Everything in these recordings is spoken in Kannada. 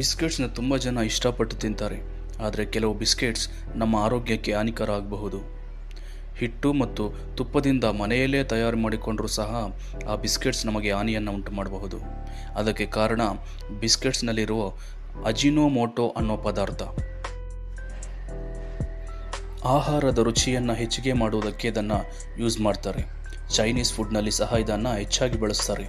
ಬಿಸ್ಕೆಟ್ಸ್ನ ತುಂಬ ಜನ ಇಷ್ಟಪಟ್ಟು ತಿಂತಾರೆ, ಆದರೆ ಕೆಲವು ಬಿಸ್ಕೆಟ್ಸ್ ನಮ್ಮ ಆರೋಗ್ಯಕ್ಕೆ ಹಾನಿಕರ ಆಗಬಹುದು ಹಿಟ್ಟು ಮತ್ತು ತುಪ್ಪದಿಂದ ಮನೆಯಲ್ಲೇ ತಯಾರು ಮಾಡಿಕೊಂಡರೂ ಸಹ ಆ ಬಿಸ್ಕೆಟ್ಸ್ ನಮಗೆ ಹಾನಿಯನ್ನು ಉಂಟು ಮಾಡಬಹುದು ಅದಕ್ಕೆ ಕಾರಣ ಬಿಸ್ಕೆಟ್ಸ್ನಲ್ಲಿರುವ ಅಜಿನೋಮೋಟೊ ಅನ್ನೋ ಪದಾರ್ಥ. ಆಹಾರದ ರುಚಿಯನ್ನು ಹೆಚ್ಚಿಗೆ ಮಾಡುವುದಕ್ಕೆ ಇದನ್ನು ಯೂಸ್ ಮಾಡ್ತಾರೆ. ಚೈನೀಸ್ ಫುಡ್ನಲ್ಲಿ ಸಹ ಇದನ್ನು ಹೆಚ್ಚಾಗಿ ಬಳಸ್ತಾರೆ.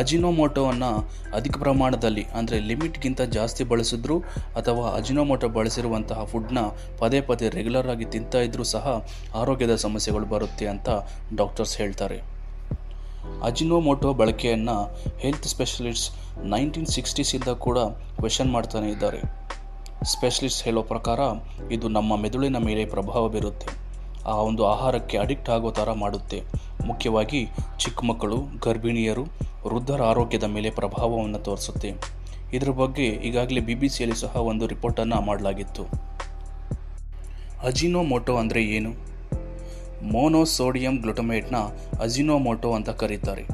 ಅಜಿನೋಮೋಟೋವನ್ನು ಅಧಿಕ ಪ್ರಮಾಣದಲ್ಲಿ, ಅಂದರೆ ಲಿಮಿಟ್ಗಿಂತ ಜಾಸ್ತಿ ಬಳಸಿದ್ರು ಅಥವಾ ಅಜಿನೋಮೋಟೋ ಬಳಸಿರುವಂತಹ ಫುಡ್ನ ಪದೇ ಪದೇ ರೆಗ್ಯುಲರ್ ಆಗಿ ತಿಂತಾ ಇದ್ರೂ ಸಹ ಆರೋಗ್ಯದ ಸಮಸ್ಯೆಗಳು ಬರುತ್ತೆ ಅಂತ ಡಾಕ್ಟರ್ಸ್ ಹೇಳ್ತಾರೆ. ಅಜಿನೋಮೋಟೋ ಬಳಕೆಯನ್ನು ಹೆಲ್ತ್ ಸ್ಪೆಷಲಿಸ್ಟ್ಸ್ ನೈನ್ಟೀನ್ ಸಿಕ್ಸ್ಟೀಸಿಂದ ಕೂಡ ಕ್ವೆಶನ್ ಮಾಡ್ತಾನೆ ಇದ್ದಾರೆ. ಸ್ಪೆಷಲಿಸ್ಟ್ ಹೇಳೋ ಪ್ರಕಾರ ಇದು ನಮ್ಮ ಮೆದುಳಿನ ಮೇಲೆ ಪ್ರಭಾವ ಬೀರುತ್ತೆ. ಆ ಒಂದು ಆಹಾರಕ್ಕೆ ಅಡಿಕ್ಟ್ ಆಗೋ ಥರ ಮಾಡುತ್ತೆ. ಮುಖ್ಯವಾಗಿ ಚಿಕ್ಕ ಮಕ್ಕಳು, ಗರ್ಭಿಣಿಯರು ವೃದ್ಧರ ಆರೋಗ್ಯದ ಮೇಲೆ ಪ್ರಭಾವವನ್ನು ತೋರಿಸುತ್ತೆ. ಇದರ ಬಗ್ಗೆ ಈಗಾಗಲೇ ಬಿ ಬಿ ಸಿಯಲ್ಲಿ ಸಹ ಒಂದು ರಿಪೋರ್ಟನ್ನು ಮಾಡಲಾಗಿತ್ತು. ಅಜಿನೋಮೋಟೋ ಅಂದರೆ ಏನು? ಮೋನೋಸೋಡಿಯಂ ಗ್ಲುಟಮೇಟ್ನ ಅಜಿನೋಮೋಟೋ ಅಂತ ಕರೀತಾರೆ.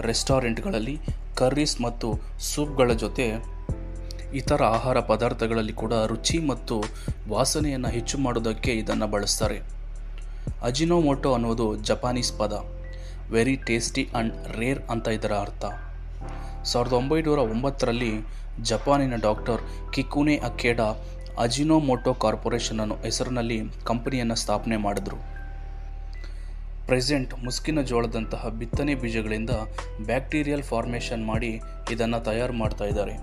ರೆಸ್ಟೋರೆಂಟ್ಗಳಲ್ಲಿ ಕರ್ರೀಸ್ ಮತ್ತು ಸೂಪ್ಗಳ ಜೊತೆ ಇತರ ಆಹಾರ ಪದಾರ್ಥಗಳಲ್ಲಿ ಕೂಡ ರುಚಿ ಮತ್ತು ವಾಸನೆಯನ್ನು ಹೆಚ್ಚು ಮಾಡೋದಕ್ಕೆ ಇದನ್ನು ಬಳಸ್ತಾರೆ. ಅಜಿನೋಮೋಟೊ ಅನ್ನೋದು ಜಪಾನೀಸ್ ಪದ. ವೆರಿ ಟೇಸ್ಟಿ ಆ್ಯಂಡ್ ರೇರ್ ಅಂತ ಇದರ ಅರ್ಥ. ಸಾವಿರದ ಒಂಬೈನೂರ ಒಂಬತ್ತರಲ್ಲಿ ಜಪಾನಿನ doctor Kikunae Ikeda Ajinomoto Corporation ಅನ್ನೋ ಹೆಸರಿನಲ್ಲಿ ಕಂಪನಿಯನ್ನು ಸ್ಥಾಪನೆ ಮಾಡಿದ್ರು. ಪ್ರೆಸೆಂಟ್ ಮುಸ್ಕಿನ ಜೋಳದಂತಹ ಬಿತ್ತನೆ ಬೀಜಗಳಿಂದ ಬ್ಯಾಕ್ಟೀರಿಯಲ್ ಫಾರ್ಮೇಷನ್ ಮಾಡಿ ಇದನ್ನು ತಯಾರು ಮಾಡ್ತಾ ಇದ್ದಾರೆ.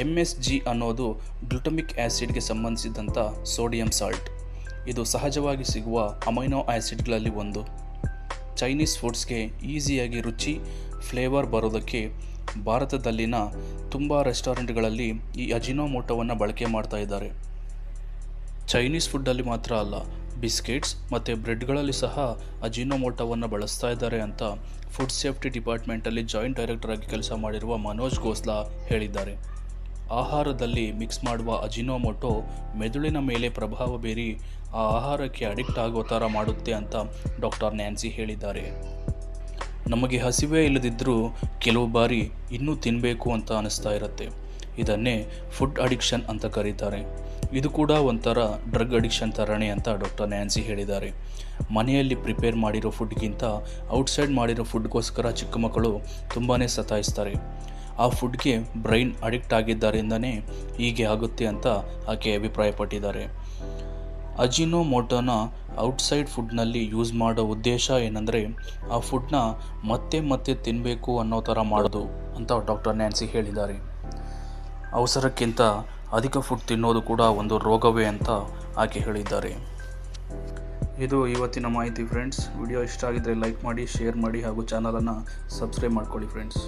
ಎಂ ಎಸ್ ಜಿ ಅನ್ನೋದು ಗ್ಲುಟಮಿಕ್ ಆ್ಯಸಿಡ್ಗೆ ಸಂಬಂಧಿಸಿದಂಥ ಸೋಡಿಯಂ ಸಾಲ್ಟ್. ಇದು ಸಹಜವಾಗಿ ಸಿಗುವ ಅಮೈನೋ ಆ್ಯಸಿಡ್ಗಳಲ್ಲಿ ಒಂದು. ಚೈನೀಸ್ ಫುಡ್ಸ್ಗೆ ಈಸಿಯಾಗಿ ರುಚಿ, ಫ್ಲೇವರ್ ಬರೋದಕ್ಕೆ ಭಾರತದಲ್ಲಿನ ತುಂಬ ರೆಸ್ಟೋರೆಂಟ್ಗಳಲ್ಲಿ ಈ ಅಜಿನೋಮೋಟೋವನ್ನು ಬಳಕೆ ಮಾಡ್ತಾ ಇದ್ದಾರೆ. ಚೈನೀಸ್ ಫುಡ್ಡಲ್ಲಿ ಮಾತ್ರ ಅಲ್ಲ, ಬಿಸ್ಕೆಟ್ಸ್ ಮತ್ತು ಬ್ರೆಡ್ಗಳಲ್ಲಿ ಸಹ ಅಜಿನೋಮೋಟೋವನ್ನು ಬಳಸ್ತಾ ಇದ್ದಾರೆ ಅಂತ ಫುಡ್ ಸೇಫ್ಟಿ ಡಿಪಾರ್ಟ್ಮೆಂಟಲ್ಲಿ ಜಾಯಿಂಟ್ ಡೈರೆಕ್ಟರ್ ಆಗಿ ಕೆಲಸ ಮಾಡಿರುವ ಮನೋಜ್ ಗೋಸ್ಲಾ ಹೇಳಿದ್ದಾರೆ. ಆಹಾರದಲ್ಲಿ ಮಿಕ್ಸ್ ಮಾಡುವ ಅಜಿನೋಮೊಟೊ ಮೆದುಳಿನ ಮೇಲೆ ಪ್ರಭಾವ ಬೀರಿ ಆ ಆಹಾರಕ್ಕೆ ಅಡಿಕ್ಟ್ ಆಗೋ ಥರ ಮಾಡುತ್ತೆ ಅಂತ ಡಾಕ್ಟರ್ ನ್ಯಾನ್ಸಿ ಹೇಳಿದ್ದಾರೆ. ನಮಗೆ ಹಸಿವೇ ಇಲ್ಲದಿದ್ದರೂ ಕೆಲವು ಬಾರಿ ಇನ್ನೂ ತಿನ್ನಬೇಕು ಅಂತ ಅನಿಸ್ತಾ ಇರುತ್ತೆ. ಇದನ್ನೇ ಫುಡ್ ಅಡಿಕ್ಷನ್ ಅಂತ ಕರೀತಾರೆ. ಇದು ಕೂಡ ಒಂಥರ ಡ್ರಗ್ ಅಡಿಕ್ಷನ್ ಥರನೇ ಅಂತ ಡಾಕ್ಟರ್ ನ್ಯಾನ್ಸಿ ಹೇಳಿದ್ದಾರೆ. ಮನೆಯಲ್ಲಿ ಪ್ರಿಪೇರ್ ಮಾಡಿರೋ ಫುಡ್ಗಿಂತ ಔಟ್ಸೈಡ್ ಮಾಡಿರೋ ಫುಡ್ಗೋಸ್ಕರ ಚಿಕ್ಕ ಮಕ್ಕಳು ತುಂಬಾ ಸತಾಯಿಸ್ತಾರೆ. ಆ ಫುಡ್ಗೆ ಬ್ರೈನ್ ಅಡಿಕ್ಟ್ ಆಗಿದ್ದಾರಿಂದನೇ ಹೀಗೆ ಆಗುತ್ತೆ ಅಂತ ಆಕೆ ಅಭಿಪ್ರಾಯಪಟ್ಟಿದ್ದಾರೆ. ಅಜಿನೋಮೋಟೋನ ಔಟ್ಸೈಡ್ ಫುಡ್ನಲ್ಲಿ ಯೂಸ್ ಮಾಡೋ ಉದ್ದೇಶ ಏನಂದರೆ ಆ ಫುಡ್ನ ಮತ್ತೆ ಮತ್ತೆ ತಿನ್ನಬೇಕು ಅನ್ನೋ ಥರ ಮಾಡೋದು ಅಂತ ಡಾಕ್ಟರ್ ನ್ಯಾನ್ಸಿ ಹೇಳಿದ್ದಾರೆ. ಅವಸರಕ್ಕಿಂತ ಅಧಿಕ ಫುಡ್ ತಿನ್ನೋದು ಕೂಡ ಒಂದು ರೋಗವೇ ಅಂತ ಆಕೆ ಹೇಳಿದ್ದಾರೆ. ಇದು ಇವತ್ತಿನ ಮಾಹಿತಿ ಫ್ರೆಂಡ್ಸ್ ವಿಡಿಯೋ ಇಷ್ಟ ಆಗಿದ್ದರೆ ಲೈಕ್ ಮಾಡಿ ಶೇರ್ ಮಾಡಿ ಹಾಗೂ ಚಾನಲನ್ನು ಸಬ್ಸ್ಕ್ರೈಬ್ ಮಾಡ್ಕೊಳ್ಳಿ ಫ್ರೆಂಡ್ಸ್